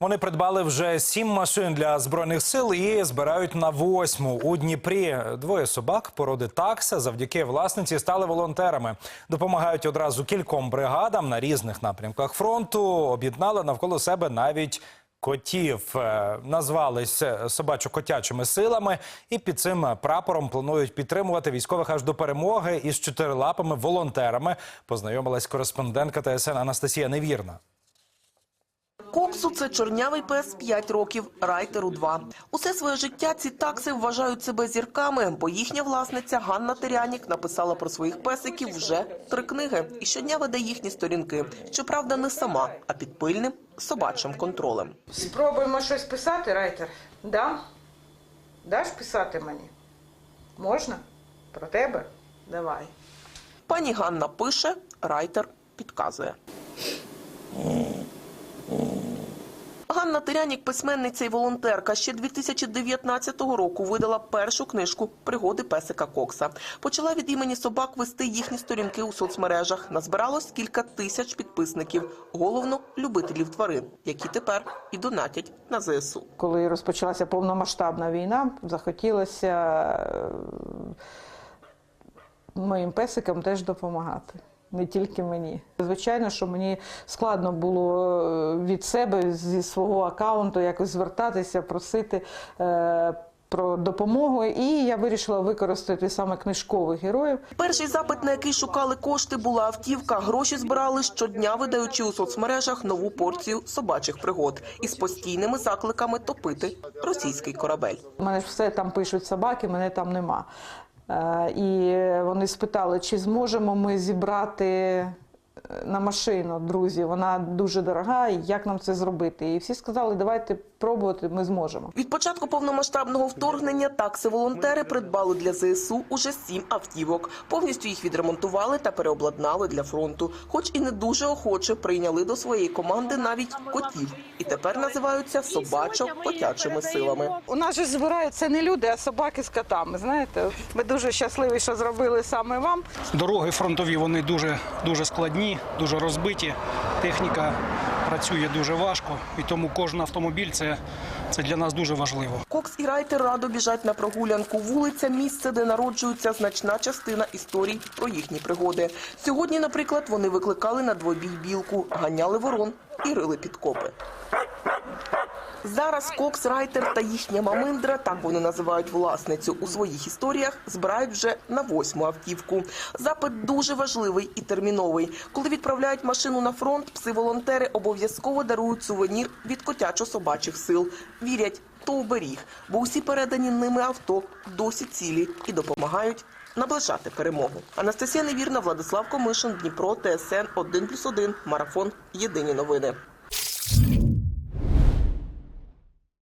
Вони придбали вже сім машин для збройних сил і збирають на восьму у Дніпрі. Двоє собак породи такса завдяки власниці стали волонтерами. Допомагають одразу кільком бригадам на різних напрямках фронту. Об'єднали навколо себе навіть. Котів Е, назвались собачо-котячими силами, і під цим прапором планують підтримувати військових аж до перемоги із чотирилапими волонтерами. Познайомилась кореспондентка ТСН Анастасія Невірна. Коксу це чорнявий пес 5 років, райтеру 2. Усе своє життя ці такси вважають себе зірками, бо їхня власниця Ганна Терянік написала про своїх песиків вже три книги і щодня веде їхні сторінки. Щоправда, не сама, а під пильним собачим контролем. Спробуємо щось писати, райтер. Да? Даш писати мені? Можна? Про тебе? Давай. Пані Ганна пише, райтер підказує. Ганна Терянік, письменниця і волонтерка, ще 2019 року видала першу книжку Пригоди песика Кокса. Почала від імені собак вести їхні сторінки у соцмережах. Назбиралось кілька тисяч підписників, головно любителів тварин, які тепер і донатять на ЗСУ. Коли розпочалася повномасштабна війна, захотілося е, моїм песикам теж допомагати. Не тільки мені. Звичайно, що мені складно було е, від себе зі свого аккаунту якось звертатися, просити е, про допомогу. І я вирішила використати саме книжкових героїв. Перший запит, на який шукали кошти, була автівка. Гроші збирали щодня, видаючи у соцмережах нову порцію собачих пригод із постійними закликами топити російський корабель. У мене ж все там пишуть собаки, мене там нема. Е, І вони спитали, чи зможемо ми зібрати на машину, друзі. Вона дуже дорога, як нам це зробити? І всі сказали, давайте пробувати, ми зможемо. Від початку повномасштабного вторгнення такси-волонтери придбали для ЗСУ уже сім автівок. Повністю їх відремонтували та переобладнали для фронту. Хоч і не дуже охоче прийняли до своєї команди навіть котів. І тепер називаються собачо-котячими силами. У нас же збираються не люди, а собаки з котами. Знаєте, ми дуже щасливі, що зробили саме вам. Дороги фронтові вони дуже, дуже складні, дуже розбиті. Техніка працює дуже важко, і тому кожен автомобіль це, це для нас дуже важливо. Кокс і Райтер радо біжать на прогулянку. Вулиця – місце, де народжується значна частина історій про їхні пригоди. Сьогодні, наприклад, вони викликали на двобій білку, ганяли ворон і рили підкопи. Зараз Кокс, Райтер та їхня маминдра, так вони називають власницю у своїх історіях, збирають вже на восьму автівку. Запит дуже важливий і терміновий. Коли відправляють машину на фронт, пси-волонтери обов'язково дарують сувенір від котячо-собачих сил. Вірять, то оберіг, бо усі передані ними авто досі цілі і допомагають наближати перемогу. Анастасія Невірна, Владислав Комишин, Дніпро, ТСН 1+,1, Марафон. Єдині новини.